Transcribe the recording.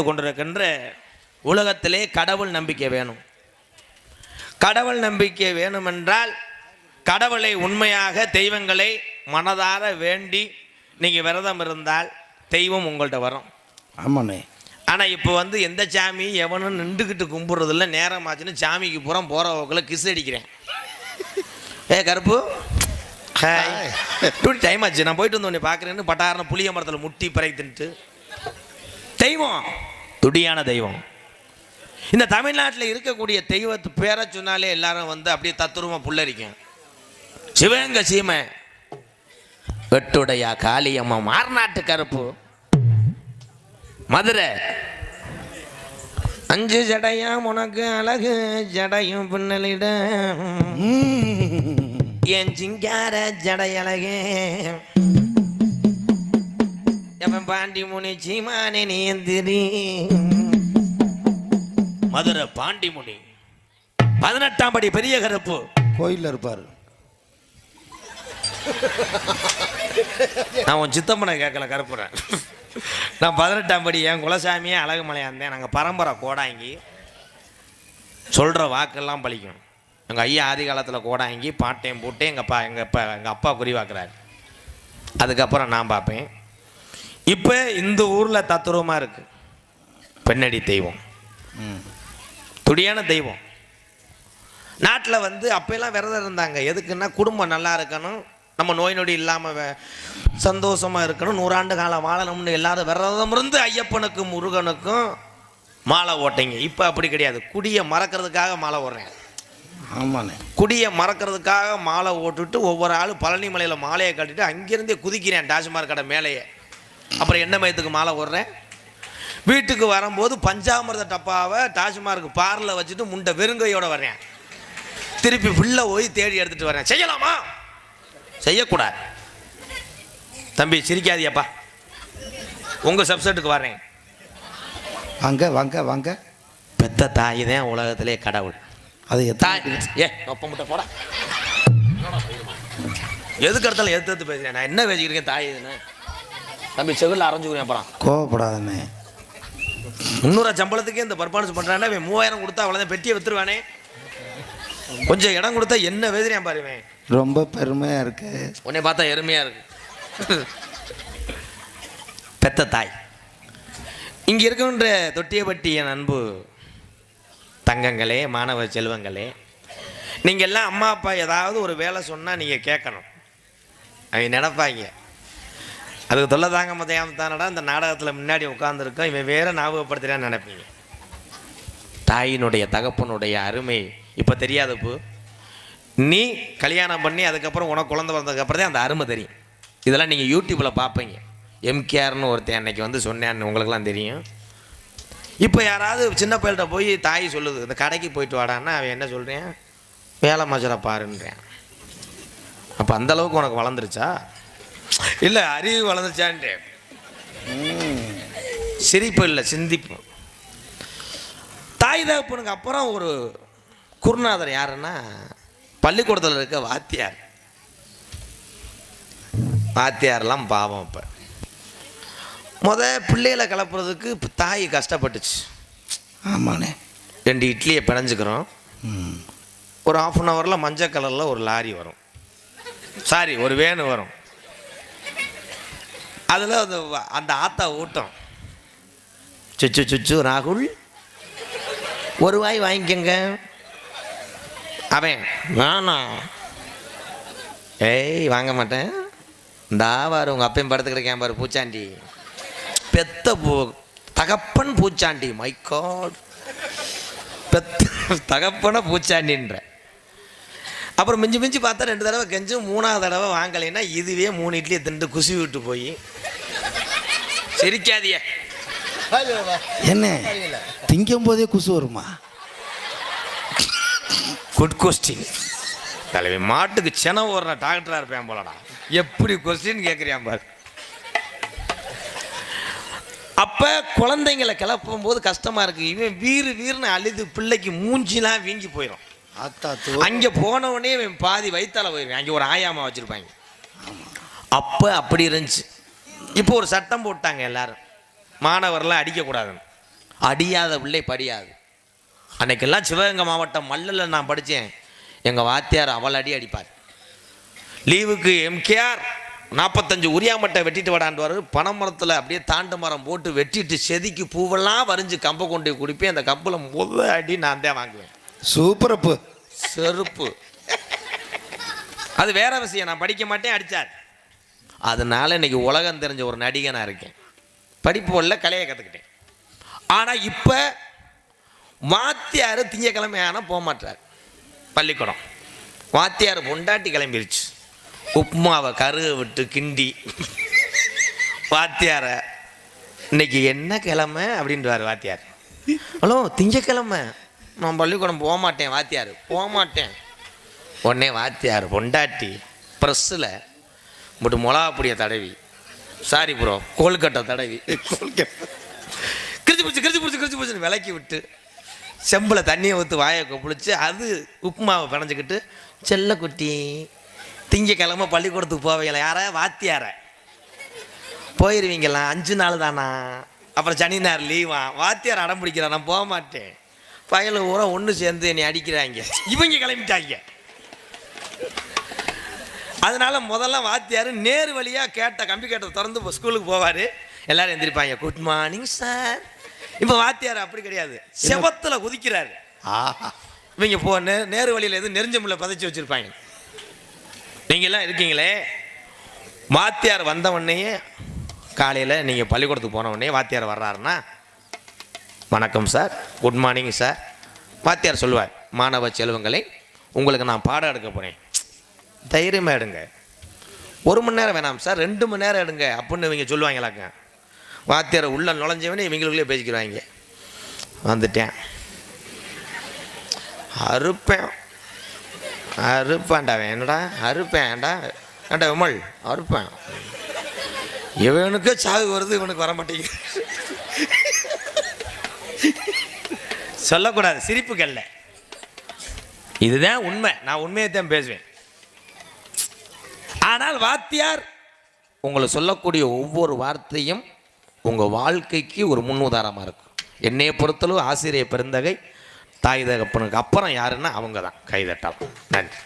அனுபவித்துக் கொண்டிருக்கின்ற உலகத்திலே கடவுள் நம்பிக்கை வேணும். கடவுள் நம்பிக்கை வேணுமென்றால் கடவுளை உண்மையாக தெய்வங்களை மனதார வேண்டி நீங்கள் விரதம் இருந்தால் தெய்வம் உங்கள்கிட்ட வரும். ஆமாண்ணே. ஆனால் இப்போ வந்து எந்த சாமி எவனும் நின்றுக்கிட்டு கும்பிட்றதில்ல நேரம் ஆச்சுன்னு சாமிக்கு புறம் போகிற போக்கில் கிஸ் அடிக்கிறேன். ஏ கருப்பு? ஹாய் டூ டைம் ஆச்சு. நான் போயிட்டு வந்து உன்னை பார்க்குறேன்னு பட்டாரணம் புளிய மரத்தில் முட்டி பறை தின்ட்டு தெய்வம். துடியான தெய்வம். இந்த தமிழ்நாட்டில் இருக்கக்கூடிய தெய்வத்து பேரை சொன்னாலே எல்லாரும் வந்து அப்படியே தத்துருவமாக புல்லரிக்கும். சிவகங்கை சீமை வெட்டுடையா காளியம்மா மார்நாட்டு கருப்பு மதுரை. அஞ்சு ஜடையாம் உனக்கு அழகு ஜடையும் பின்னலிட என் சிங்கார ஜடை எவன் பாண்டி முனி சீமானே நீந்திரி மதுரை பாண்டிமுனி பதினெட்டாம் படி பெரிய கருப்பு கோயிலில் இருப்பார். நான் உன் சித்தம்மனை கேட்கல கருப்புறேன். நான் பதினெட்டாம் படி என் குலசாமியே அழகுமலையா இருந்தேன். நாங்கள் பரம்பரை கோடாங்கி. சொல்கிற வாக்கெல்லாம் பலிக்கும் எங்கள் ஐயா ஆதி காலத்தில் கோடாங்கி பாட்டையும் போட்டு எங்கள் அப்பா எங்கள் அப்பா எங்கள் அப்பா குறிவாக்குறாரு அதுக்கப்புறம் நான் பார்ப்பேன். இப்போ இந்த ஊரில் தத்துருவமாக இருக்குது பெண்ணடி தெய்வம். துடியான தெய்வம். நாட்டில் வந்து அப்போல்லாம் விரதம் இருந்தாங்க. எதுக்குன்னா குடும்பம் நல்லா இருக்கணும். நம்ம நோய் நொடி இல்லாமல் சந்தோஷமாக இருக்கணும். நூறாண்டு காலம் வாழணும்னு எல்லாரும் விரதம் இருந்து ஐயப்பனுக்கும் முருகனுக்கும் மாலை ஓட்டைங்க இப்போ அப்படி கிடையாது. குடியை மறக்கிறதுக்காக மாலை ஓடுறேன். ஆமாண்ணே. குடியை மறக்கிறதுக்காக மாலை ஓட்டுட்டு ஒவ்வொரு ஆளும் பழனி மலையில் மாலையை கட்டிட்டு அங்கேருந்தே குதிக்கிறேன். டாஸ்மாக் கடை மேலேயே. அப்புறம் என்ன மயத்துக்கு மாலை ஓடுறேன் வீட்டுக்கு வரும்போது பஞ்சாமிர்த டப்பாவை டாஸ்மார்க் பாரில் வச்சுட்டு முண்டை வெறுங்கையோட வர்றேன். திருப்பி ஃபுல்லாக போய் தேடி எடுத்துட்டு வரேன் செய்யலாமா? செய்யக்கூடாது. தம்பி சிரிக்காதியப்பா உங்கள் சப்செட்டுக்கு வர்றேன். வாங்க வாங்க வாங்க. பெத்த தாய் தான் உலகத்திலே கடவுள். அது தாய் ஏ ஒப்ப முட்டை போடா. எதுக்கு இடத்துல எடுத்து எடுத்து பேசுறேன். நான் என்ன பேசிக்கிறேன் தாய் இதுன்னு தம்பி செவிலில் அரைஞ்சுக்கிறேன் அப்புறம் கோவப்படாதண்ணே. முந்நூறு சம்பளத்துக்கே இந்த பர்ஃபார்மன்ஸ் பண்ணுறானே இவன் மூவாயிரம் கொடுத்தா அவ்வளோதான் பெட்டியை வித்துருவானே. கொஞ்சம் இடம் கொடுத்தா என்ன வேதிரியான் பாருவேன் ரொம்ப பெருமையாக இருக்கு. உன்னை பார்த்தா எருமையாக இருக்கு. பெத்த தாய். இங்கே இருக்கின்ற தொட்டியப்பட்டி என் அன்பு தங்கங்களே மாணவ செல்வங்களே நீங்கள் எல்லாம் அம்மா அப்பா ஏதாவது ஒரு வேலை சொன்னால் நீங்கள் கேட்கணும். அவங்க நினைப்பாங்க. அதுக்கு தொல்லை தாங்க மதையாம தானடா இந்த நாடகத்தில் முன்னாடி உட்காந்துருக்கோம் இவன் வேற ஞாபகப்படுத்துகிறான்னு நினைப்பீங்க. தாயினுடைய தகப்பனுடைய அருமை இப்போ தெரியாதப்போ நீ கல்யாணம் பண்ணி அதுக்கப்புறம் உனக்கு குழந்தை வந்ததுக்கப்புறம் தான் அந்த அருமை தெரியும். இதெல்லாம் நீங்கள் யூடியூப்பில் பார்ப்பீங்க எம்கேஆர்னு ஒருத்தன் அன்னைக்கு வந்து சொன்னேன்னு உங்களுக்குலாம் தெரியும். இப்போ யாராவது சின்ன பையல்கிட்ட போய் தாய் சொல்லுது இந்த கடைக்கு போயிட்டு வாடான்னா அவன் என்ன சொல்கிறேன் வேலை மச்சரை பாருன்றேன். அப்போ அந்தளவுக்கு உனக்கு வளர்ந்துருச்சா? இல்லை அறிவு வளர்ந்துச்சான்ட்டு சிரிப்பு இல்லை சிந்திப்பு. தாய் தகப்பனுக்கு அப்புறம் ஒரு குருநாதர் யாருன்னா பள்ளிக்கூடத்தில் இருக்க வாத்தியார். வாத்தியார்லாம் பாவம் இப்போ முத பிள்ளைகளை கிளப்புறதுக்கு இப்ப தாய் கஷ்டப்பட்டுச்சு. ஆமாண்ணே. ரெண்டு இட்லியை பிணைஞ்சுக்கிறோம். ஒரு ஆஃப் அன் ஹவரில் மஞ்சள் கலரில் ஒரு லாரி வரும். சாரி ஒரு வேனு வரும். அதில் அந்த அந்த ஆத்தா ஊட்டம். சுச்சு சுச்சு ராகுல். ஒரு வாய் வாங்கிக்கங்க. அவன் வேணாம் ஏய் வாங்க மாட்டேன். இந்த பாரு உங்கள் அப்பையும் படுத்து கேம்பார் பாரு பூச்சாண்டி. பெத்த பூ தகப்பன் பூச்சாண்டி. மை பெத்த தகப்பன பூச்சாண்டின்ற. அப்புறம் மிஞ்சி மிஞ்சி பார்த்தா ரெண்டு தடவை கெஞ்சும் மூணாவது தடவை வாங்கலைன்னா இதுவே மூணு இட்லியை திண்டு குசி விட்டு போய். சிரிக்காதிய என்ன? திங்கும் போதே குசு வருமா? குட் கொஸ்டின் தலைவி மாட்டுக்கு சென ஓடுற டாக்டராக இருப்பேன் போலடா. எப்படி கொஸ்டின் கேட்குறியான் பாரு. அப்போ குழந்தைங்களை கிளப்பும் போது கஷ்டமாக இருக்கு. இவன் வீறு வீர்னு அழுது பிள்ளைக்கு மூஞ்சிலாம் வீங்கி போயிடும் அங்கே போனவொடனே இவன் பாதி வயித்தால போயிருவேன். அங்கே ஒரு ஆயாமா வச்சுருப்பாங்க. அப்போ அப்படி இருந்துச்சு. இப்போ ஒரு சட்டம் போட்டாங்க எல்லாரும். மாணவர்லாம் அடிக்கக்கூடாதுன்னு. அடியாத பிள்ளை படியாது. அன்னைக்கெல்லாம் சிவகங்கை மாவட்டம் மல்லலில் நான் படித்தேன். எங்கள் வாத்தியார் அவள் அடி அடிப்பார். லீவுக்கு எம்கேஆர் நாற்பத்தஞ்சு உரியாமட்டை வெட்டிட்டு வடாண்டுவார் பனைமரத்தில் அப்படியே தாண்டு மரம் போட்டு வெட்டிட்டு செதுக்கி பூவெல்லாம் வரைஞ்சி கம்பை கொண்டு குடிப்பேன். அந்த கம்பில் முத அடி நான் தான் வாங்குவேன். சூப்பர் அப்பு செருப்பு. அது வேற விஷயம். நான் படிக்க மாட்டேன் அடித்தார் அதனால் இன்னைக்கு உலகம் தெரிஞ்ச ஒரு நடிகனாக இருக்கேன். படிப்பு வரல கலையை கற்றுக்கிட்டேன் ஆனால் இப்போ வாத்தியார் திங்கக்கிழமை ஆனால் போக மாட்டார். பள்ளிக்கூடம். வாத்தியார் பொண்டாட்டி கிளம்பிருச்சு. உப்புமாவை கருக விட்டு கிண்டி. வாத்தியாரை இன்னைக்கு என்ன கிழமை? அப்படின்றார் வாத்தியார். ஹலோ திங்கக்கிழமை. நான் பள்ளிக்கூடம் போக மாட்டேன் வாத்தியார். போக மாட்டேன். உடனே வாத்தியார் பொண்டாட்டி ப்ரெஸ்ஸில் பட் மிளகா தடவி. சாரி ப்ரோ கோல்கட்டை தடவி. கிரிச்சு பிடிச்சி கிரிச்சு பிடிச்சி கிரிச்சு பிடிச்சின்னு விளக்கி விட்டு செம்பில் தண்ணியை ஊற்றி வாயை கொப்பிடிச்சு அது உப்புமாவை பிணைஞ்சிக்கிட்டு செல்லக்குட்டி திங்கக்கிழமை பள்ளிக்கூடத்துக்கு போவீங்களா யார? வாத்தியார. போயிடுவீங்களா அஞ்சு நாள் தானா? அப்புறம் சனி நேரம் லீவா வாத்தியார் அடம் பிடிக்கிறான் நான் போக மாட்டேன். பயல ஊரம் ஒன்று சேர்ந்து என்னை அடிக்கிறாங்க. இவங்க கிளம்பிட்டாங்க. அதனால முதல்ல வாத்தியார் நேர் வழியாக கேட்ட கம்பி கேட்ட திறந்து இப்போ ஸ்கூலுக்கு போவார். எல்லாரும் எந்திரிப்பாங்க குட் மார்னிங் சார் இப்போ வாத்தியார் அப்படி கிடையாது. செவத்துல குதிக்கிறாரு. ஆஹா இவங்க போ நே நேரு வழியில் எதுவும் நெறிஞ்ச முள்ள பதைச்சி வச்சுருப்பாங்க. நீங்கள்லாம் இருக்கீங்களே? வாத்தியார் வந்த உடனேயே காலையில் நீங்கள் பள்ளிக்கூடத்துக்கு போன உடனே வாத்தியார் வர்றாருன்னா வணக்கம் சார் குட் மார்னிங் சார் வாத்தியார் சொல்லுவார் மாணவ செல்வங்களை உங்களுக்கு நான் பாடம் எடுக்க போகிறேன் தைரியமாக எடுங்க. ஒரு மணி நேரம் வேணாம் சார். ரெண்டு மணி நேரம் எடுங்க அப்படின்னு இவங்க சொல்லுவாங்களாக்க வாத்தியார் உள்ள நுழைஞ்சவனே இவங்களுக்குள்ளே பேசிக்கிறாங்க வந்துட்டேன். அறுப்பேன். அறுப்பேன்டா என்னடா? அறுப்பேன்டா ஏண்டா விமல்? அறுப்பேன். இவனுக்கு சாவு வருது இவனுக்கு வர மாட்டேங்குது. சொல்லக்கூடாது. சிரிப்புக்கல்ல இதுதான் உண்மை. நான் உண்மையை தான் பேசுவேன். ஆனால் வாத்தியார் உங்களை சொல்லக்கூடிய ஒவ்வொரு வார்த்தையும் உங்கள் வாழ்க்கைக்கு ஒரு முன்னுதாரணமாக இருக்கும். என்னைய பொறுத்தளவு ஆசிரியர் பெருந்தகை தாய் தகப்பனுக்கு அப்புறம் யாருன்னா அவங்க தான் கைதட்டலாம் நன்றி.